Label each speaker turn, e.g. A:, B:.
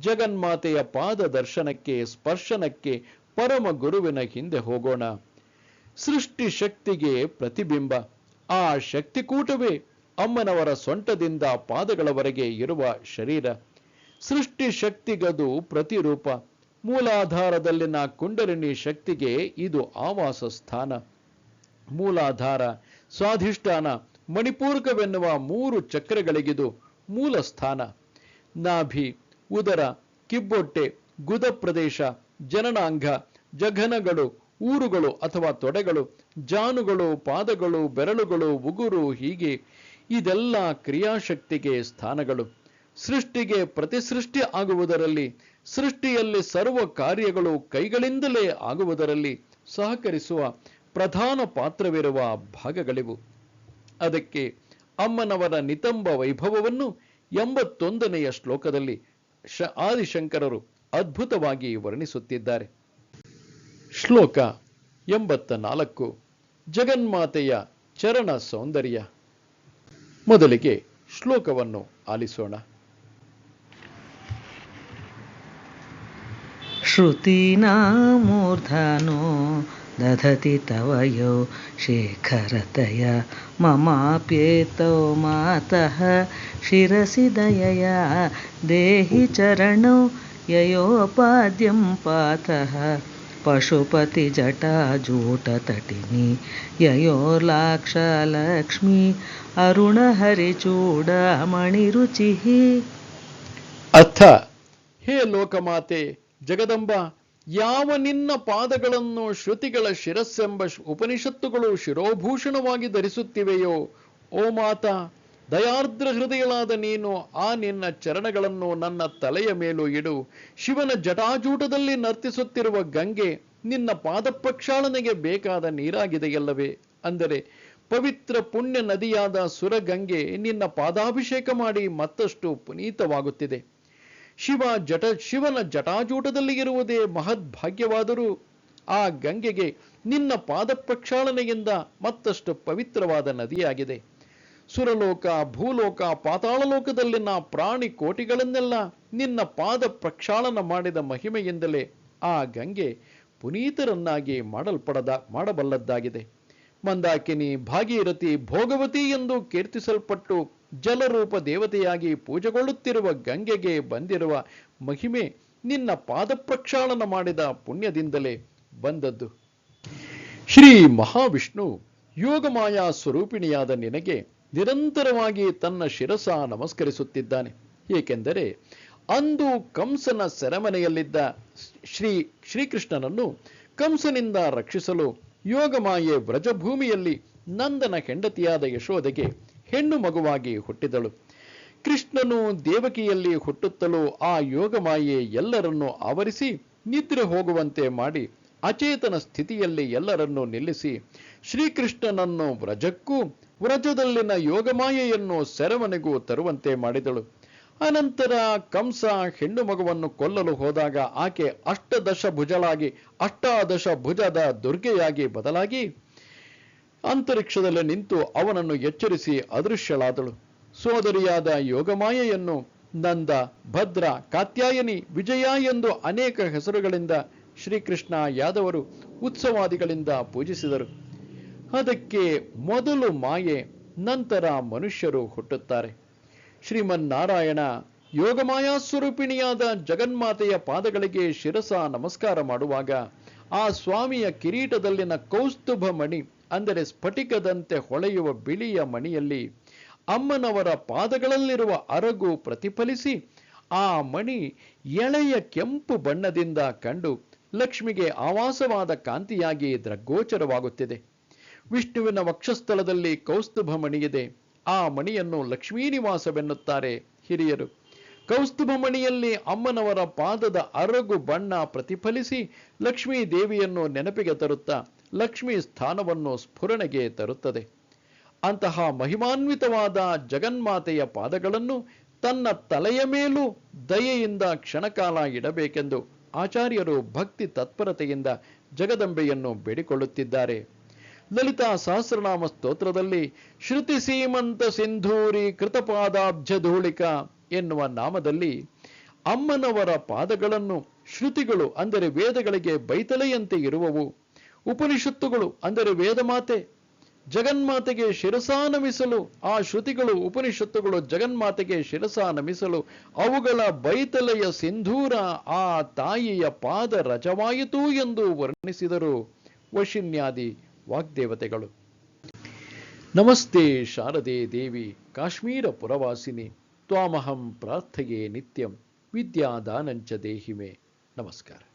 A: ಜಗನ್ಮಾತೆಯ ಪಾದ ದರ್ಶನಕ್ಕೆ, ಸ್ಪರ್ಶನಕ್ಕೆ, ಪರಮ ಗುರುವಿನ ಹಿಂದೆ ಹೋಗೋಣ. ಸೃಷ್ಟಿ ಶಕ್ತಿಗೆ ಪ್ರತಿಬಿಂಬ. ಆ ಶಕ್ತಿಕೂಟವೇ ಅಮ್ಮನವರ ಸೊಂಟದಿಂದ ಪಾದಗಳವರೆಗೆ ಇರುವ ಶರೀರ. ಸೃಷ್ಟಿ ಶಕ್ತಿಗದು ಪ್ರತಿರೂಪ. ಮೂಲಾಧಾರದಲ್ಲಿನ ಕುಂಡಲಿನಿ ಶಕ್ತಿಗೆ ಇದು ಆವಾಸ ಸ್ಥಾನ. ಮೂಲಾಧಾರ, ಸ್ವಾಧಿಷ್ಠಾನ, ಮಣಿಪೂರ್ಕವೆನ್ನುವ ಮೂರು ಚಕ್ರಗಳಿಗಿದು ಮೂಲ ಸ್ಥಾನ. ನಾಭಿ ಉದರ, ಕಿಬ್ಬೊಟ್ಟೆ, ಗುದ ಪ್ರದೇಶ, ಜನನಾಂಗ, ಜಘನಗಳು, ಊರುಗಳು ಅಥವಾ ತೊಡೆಗಳು, ಜಾನುಗಳು, ಪಾದಗಳು, ಬೆರಳುಗಳು, ಉಗುರು ಹೀಗೆ ಇದೆಲ್ಲ ಕ್ರಿಯಾಶಕ್ತಿಗೆ ಸ್ಥಾನಗಳು. ಸೃಷ್ಟಿಗೆ ಪ್ರತಿಸೃಷ್ಟಿ ಆಗುವುದರಲ್ಲಿ, ಸೃಷ್ಟಿಯಲ್ಲಿ ಸರ್ವ ಕಾರ್ಯಗಳು ಕೈಗಳಿಂದಲೇ ಆಗುವುದರಲ್ಲಿ ಸಹಕರಿಸುವ ಪ್ರಧಾನ ಪಾತ್ರವಿರುವ ಭಾಗಗಳಿವು. ಅದಕ್ಕೆ ಅಮ್ಮನವರ ನಿತಂಬ ವೈಭವವನ್ನು ಎಂಬತ್ತೊಂದನೆಯ ಶ್ಲೋಕದಲ್ಲಿ ಶ ಆದಿಶಂಕರರು ಅದ್ಭುತವಾಗಿ ವರ್ಣಿಸುತ್ತಿದ್ದಾರೆ ಶ್ಲೋಕ ಎಂಬತ್ತ ನಾಲ್ಕು ಜಗನ್ಮಾತೆಯ ಚರಣ ಸೌಂದರ್ಯ ಮೊದಲಿಗೆ ಶ್ಲೋಕವನ್ನು ಆಲಿಸೋಣ
B: श्रुतीनामूर्धनो ದಧತಿ ತವಯೋ ಶೇಖರತಯ ಮಮಾಪ್ಯೇತೋ ಮಾತಃ ಶಿರಸಿ ದಯಯ ದೇಹಿ ಚರಣ ಯೋಪಾಧ್ಯ ಪಾತಃ. ಪಶುಪತಿ ಜಟಾ ಜೂಟತಟಿ ಯೋರ್ಲಾಕ್ಷಲಕ್ಷ್ಮೀ
A: ಅರುಣ ಹರಿಚೂಡ ಮಣಿರುಚಿ ಅಥ ಹೇ ಲೋಕಮಾತೆ ಜಗದಂಬ ಯಾವ ನಿನ್ನ ಪಾದಗಳನ್ನು ಶ್ರುತಿಗಳ ಶಿರಸ್ಸೆಂಬ ಉಪನಿಷತ್ತುಗಳು ಶಿರೋಭೂಷಣವಾಗಿ ಧರಿಸುತ್ತಿವೆಯೋ, ಓ ಮಾತಾ, ದಯಾರ್ದ್ರ ಹೃದಯಳಾದ ನೀನು ಆ ನಿನ್ನ ಚರಣಗಳನ್ನು ನನ್ನ ತಲೆಯ ಮೇಲೂ ಇಡು. ಶಿವನ ಜಟಾಜೂಟದಲ್ಲಿ ನರ್ತಿಸುತ್ತಿರುವ ಗಂಗೆ ನಿನ್ನ ಪಾದ ಪ್ರಕ್ಷಾಳನೆಗೆ ಬೇಕಾದ ನೀರಾಗಿದೆಯಲ್ಲವೇ? ಅಂದರೆ, ಪವಿತ್ರ ಪುಣ್ಯ ನದಿಯಾದ ಸುರಗಂಗೆ ನಿನ್ನ ಪಾದಾಭಿಷೇಕ ಮಾಡಿ ಮತ್ತಷ್ಟು ಪುನೀತವಾಗುತ್ತಿದೆ. ಶಿವ ಜಟ, ಶಿವನ ಜಟಾಜೂಟದಲ್ಲಿ ಇರುವುದೇ ಮಹದ್ಭಾಗ್ಯವಾದರೂ ಆ ಗಂಗೆಗೆ ನಿನ್ನ ಪಾದ ಪ್ರಕ್ಷಾಳನೆಯಿಂದ ಮತ್ತಷ್ಟು ಪವಿತ್ರವಾದ ನದಿಯಾಗಿದೆ. ಸುರಲೋಕ, ಭೂಲೋಕ ಪಾತಾಳಲೋಕದಲ್ಲಿನ ಪ್ರಾಣಿ ಕೋಟಿಗಳನ್ನೆಲ್ಲ ನಿನ್ನ ಪಾದ ಪ್ರಕ್ಷಾಳನ ಮಾಡಿದ ಮಹಿಮೆಯಿಂದಲೇ ಆ ಗಂಗೆ ಪುನೀತರನ್ನಾಗಿ ಮಾಡಲ್ಪಡದ, ಮಾಡಬಲ್ಲದ್ದಾಗಿದೆ. ಮಂದಾಕಿನಿ, ಭಾಗೀರಥಿ, ಭೋಗವತಿ ಎಂದು ಕೀರ್ತಿಸಲ್ಪಟ್ಟು ಜಲರೂಪ ದೇವತೆಯಾಗಿ ಪೂಜೆಗೊಳ್ಳುತ್ತಿರುವ ಗಂಗೆಗೆ ಬಂದಿರುವ ಮಹಿಮೆ ನಿನ್ನ ಪಾದ ಪ್ರಕ್ಷಾಳನ ಮಾಡಿದ ಪುಣ್ಯದಿಂದಲೇ ಬಂದದ್ದು. ಶ್ರೀ ಮಹಾವಿಷ್ಣು ಯೋಗಮಾಯ ಸ್ವರೂಪಿಣಿಯಾದ ನಿನಗೆ ನಿರಂತರವಾಗಿ ತನ್ನ ಶಿರಸ ನಮಸ್ಕರಿಸುತ್ತಿದ್ದಾನೆ. ಏಕೆಂದರೆ ಅಂದು ಕಂಸನ ಸೆರೆಮನೆಯಲ್ಲಿದ್ದ ಶ್ರೀ ಶ್ರೀಕೃಷ್ಣನನ್ನು ಕಂಸನಿಂದ ರಕ್ಷಿಸಲು ಯೋಗಮಾಯೆ ವ್ರಜಭೂಮಿಯಲ್ಲಿ ನಂದನ ಹೆಂಡತಿಯಾದ ಯಶೋದೆಗೆ ಹೆಣ್ಣು ಮಗುವಾಗಿ ಹುಟ್ಟಿದಳು. ಕೃಷ್ಣನು ದೇವಕಿಯಲ್ಲಿ ಹುಟ್ಟುತ್ತಲೂ ಆ ಯೋಗಮಾಯೆ ಎಲ್ಲರನ್ನೂ ಆವರಿಸಿ ನಿದ್ರೆ ಹೋಗುವಂತೆ ಮಾಡಿ ಅಚೇತನ ಸ್ಥಿತಿಯಲ್ಲಿ ಎಲ್ಲರನ್ನೂ ನಿಲ್ಲಿಸಿ ಶ್ರೀಕೃಷ್ಣನನ್ನು ವ್ರಜಕ್ಕೂ ವ್ರಜದಲ್ಲಿನ ಯೋಗಮಾಯೆಯನ್ನು ಸೆರವನೆಗೂ ತರುವಂತೆ ಮಾಡಿದಳು. ಅನಂತರ ಕಂಸ ಹೆಣ್ಣು ಮಗುವನ್ನು ಕೊಲ್ಲಲು ಹೋದಾಗ ಆಕೆ ಅಷ್ಟದಶ ಭುಜಳಾಗಿ ಅಷ್ಟಾದಶ ಭುಜದ ದುರ್ಗೆಯಾಗಿ ಬದಲಾಗಿ ಅಂತರಿಕ್ಷದಲ್ಲಿ ನಿಂತು ಅವನನ್ನು ಎಚ್ಚರಿಸಿ ಅದೃಶ್ಯಳಾದಳು. ಸೋದರಿಯಾದ ಯೋಗಮಾಯೆಯನ್ನು ನಂದ, ಭದ್ರ, ಕಾತ್ಯಾಯನಿ, ವಿಜಯ ಎಂದು ಅನೇಕ ಹೆಸರುಗಳಿಂದ ಶ್ರೀಕೃಷ್ಣ ಯಾದವರು ಉತ್ಸವಾದಿಗಳಿಂದ ಪೂಜಿಸಿದರು. ಅದಕ್ಕೆ ಮೊದಲು ಮಾಯೆ, ನಂತರ ಮನುಷ್ಯರು ಹುಟ್ಟುತ್ತಾರೆ. ಶ್ರೀಮನ್ನಾರಾಯಣ ಯೋಗಮಾಯಾ ಸ್ವರೂಪಿಣಿಯಾದ ಜಗನ್ಮಾತೆಯ ಪಾದಗಳಿಗೆ ಶಿರಸ ನಮಸ್ಕಾರ ಮಾಡುವಾಗ ಆ ಸ್ವಾಮಿಯ ಕಿರೀಟದಲ್ಲಿನ ಕೌಸ್ತುಭ ಮಣಿ ಅಂದರೆ ಸ್ಫಟಿಕದಂತೆ ಹೊಳೆಯುವ ಬಿಳಿಯ ಮಣಿಯಲ್ಲಿ ಅಮ್ಮನವರ ಪಾದಗಳಲ್ಲಿರುವ ಅರಗು ಪ್ರತಿಫಲಿಸಿ ಆ ಮಣಿ ಎಳೆಯ ಕೆಂಪು ಬಣ್ಣದಿಂದ ಕಂಡು ಲಕ್ಷ್ಮಿಗೆ ಆವಾಸವಾದ ಕಾಂತಿಯಾಗಿ ದೃಗ್ಗೋಚರವಾಗುತ್ತಿದೆ. ವಿಷ್ಣುವಿನ ವಕ್ಷಸ್ಥಳದಲ್ಲಿ ಕೌಸ್ತುಭ ಮಣಿಯಿದೆ. ಆ ಮಣಿಯನ್ನು ಲಕ್ಷ್ಮೀ ನಿವಾಸವೆನ್ನುತ್ತಾರೆ ಹಿರಿಯರು. ಕೌಸ್ತುಭ ಮಣಿಯಲ್ಲಿ ಅಮ್ಮನವರ ಪಾದದ ಅರಗು ಬಣ್ಣ ಪ್ರತಿಫಲಿಸಿ ಲಕ್ಷ್ಮೀ ದೇವಿಯನ್ನು ನೆನಪಿಗೆ ತರುತ್ತಾ ಲಕ್ಷ್ಮೀ ಸ್ಥಾನವನ್ನು ಸ್ಫುರಣೆಗೆ ತರುತ್ತದೆ. ಅಂತಹ ಮಹಿಮಾನ್ವಿತವಾದ ಜಗನ್ಮಾತೆಯ ಪಾದಗಳನ್ನು ತನ್ನ ತಲೆಯ ಮೇಲೂ ದಯೆಯಿಂದ ಕ್ಷಣಕಾಲ ಇಡಬೇಕೆಂದು ಆಚಾರ್ಯರು ಭಕ್ತಿ ತತ್ಪರತೆಯಿಂದ ಜಗದಂಬೆಯನ್ನು ಬೇಡಿಕೊಳ್ಳುತ್ತಿದ್ದಾರೆ. ಲಲಿತಾ ಸಹಸ್ರನಾಮ ಸ್ತೋತ್ರದಲ್ಲಿ ಶ್ರುತಿ ಸೀಮಂತ ಸಿಂಧೂರಿ ಕೃತಪಾದಾಬ್ಜ ಧೂಳಿಕ ಎನ್ನುವ ನಾಮದಲ್ಲಿ ಅಮ್ಮನವರ ಪಾದಗಳನ್ನು ಶ್ರುತಿಗಳು ಅಂದರೆ ವೇದಗಳಿಗೆ ಬೈತಲೆಯಂತೆ ಇರುವವು ಉಪನಿಷತ್ತುಗಳು, ಅಂದರೆ ವೇದಮಾತೆ, ಜಗನ್ಮಾತೆಗೆ ಶಿರಸಾನಮಿಸಲು ಆ ಶ್ರುತಿಗಳು, ಉಪನಿಷತ್ತುಗಳು, ಜಗನ್ಮಾತೆಗೆ ಶಿರಸಾನಮಿಸಲು ಅವುಗಳ ಬೈತಲೆಯ ಸಿಂಧೂರ ಆ ತಾಯಿಯ ಪಾದ ರಜವಾಯಿತು ಎಂದು ವರ್ಣಿಸಿದರು ವಶಿನ್ಯಾದಿ ವಾಗ್ದೇವತೆಗಳು. ನಮಸ್ತೆ ಶಾರದೆ ದೇವಿ, ಕಾಶ್ಮೀರ ಪುರವಾಸಿನಿ, ತ್ವಾಮಹಂ ಪ್ರಾರ್ಥೆಯೇ ನಿತ್ಯಂ, ವಿದ್ಯಾದಾನಂಚ ದೇಹಿಮೆ. ನಮಸ್ಕಾರ.